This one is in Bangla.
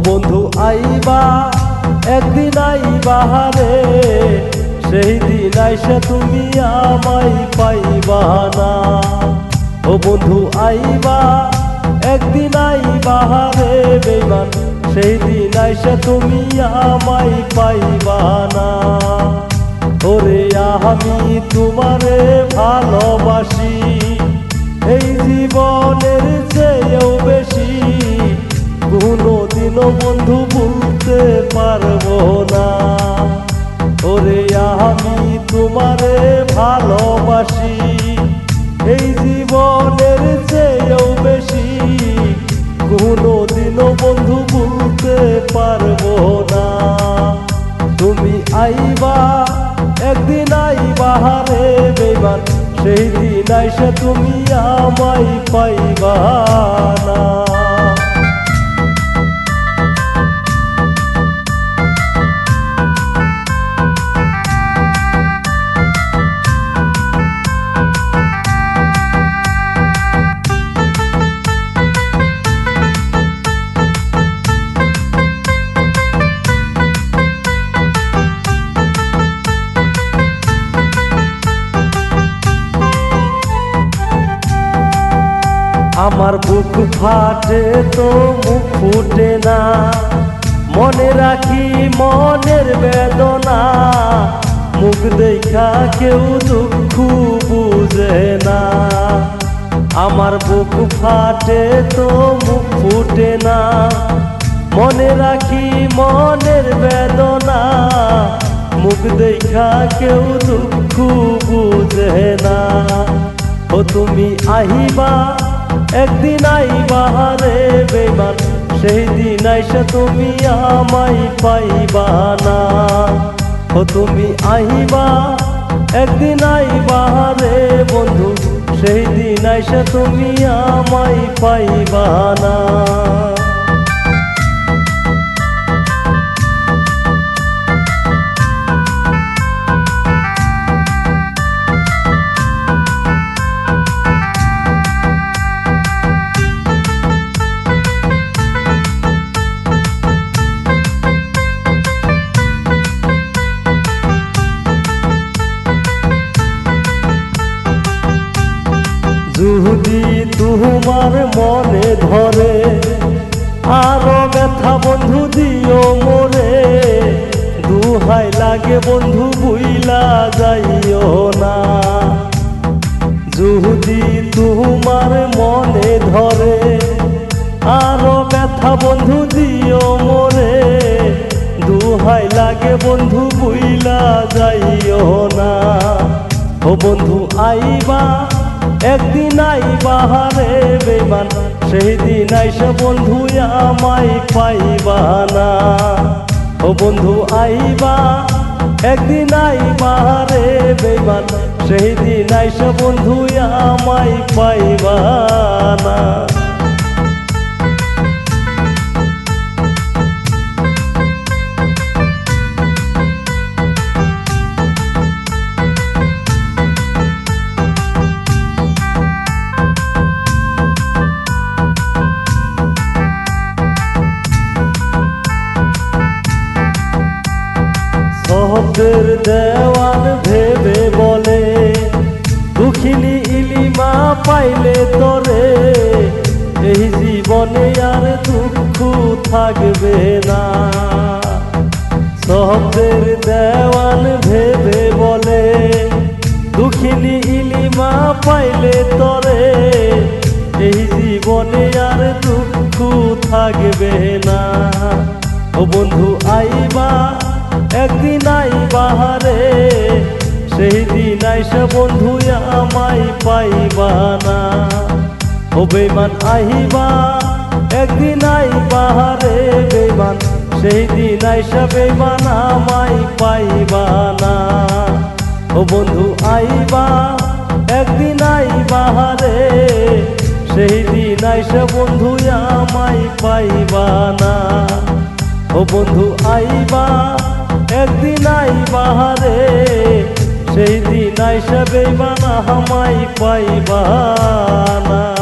বন্ধু, আইবা, একদিন আইবা রে সেই দিন আইসা তুমি আমায় পাইবা না। ও বন্ধু, আইবা, একদিন আইবা রে বেমান সেই দিন আইসা তুমি আমায় পাইবা না। ওরে আমি তোমারে ভালোবাসি। এই জীবনের কোনোদিনও বন্ধু ভুলতে পারব না। ওরে, আমি তোমারে ভালোবাসি। এই জীবনের চেয়েও বেশি কোনোদিনও বন্ধু ভুলতে পারব না। তুমি আইবা, একদিন আইবা রে বেমান সেই দিন আইসা তুমি আমায় পাইবা না। আমার বুক ফাটে তো মুখ ফুটে না। মনে রাখি মনের বেদনা, মুখ দেখা কেউ দুঃখ বুঝে না। আমার বুক ফাটে তো মুখ ফুটে না। মনে রাখি মনের বেদনা, মুখ দেখা কেউ দুঃখ বুঝে না। ও তুমি আহিবা একদিন আই বাহারে বেমান সেই দিন আইসা তুমি আমাই পাইবা না। ও তুমি আহিবা একদিন আইবা রে বন্ধু সেই দিন আইসা তুমি আমাই পাইবা না। যদি তোমার মনে ধরে, আরও ব্যথা বন্ধু দিও মোরে। দুহাই লাগে বন্ধু, বুইলা যাইও না। যদি তোমার মনে ধরে, আরও ব্যথা বন্ধু দিও মোরে। দুহাই লাগে বন্ধু, বুইলা যাইও না। ও বন্ধু, আইবা একদিন আই বাহারে বেমান সেই দিন আইসা বন্ধু আমায় পাইবা না। ও বন্ধু আইবা, একদিন আইবা রে বেমান সেই দিন আইসা বন্ধু আমায় পাইবা না। শহরের দেওয়ান ভেবে বলে, দুঃখিনী ইলিমা পাইলে তোরে, এই জীবনে আর দুঃখ থাকবে না। শহরের দেওয়ান ভেবে বলে, দুঃখিনী ইলিমা পাইলে তোরে, এই জীবনে আর দুঃখ থাকবে না। ও বন্ধু, আইবা একদিন আইবা রে সেই দিন আইসা বন্ধু আমায় পাইবা না। ও বেমান আইবা একদিন আইবা রে বেমান সেই দিন আইসা বেমান আমায় পাইবা না। ও বন্ধু আইবা একদিন আইবা রে সেই দিন আইসা বন্ধু আমায় পাইবা না। ও বন্ধু আইবা একদিন আইবা রে সেই দিন আইসা বেইবানা হামাই পাইবা না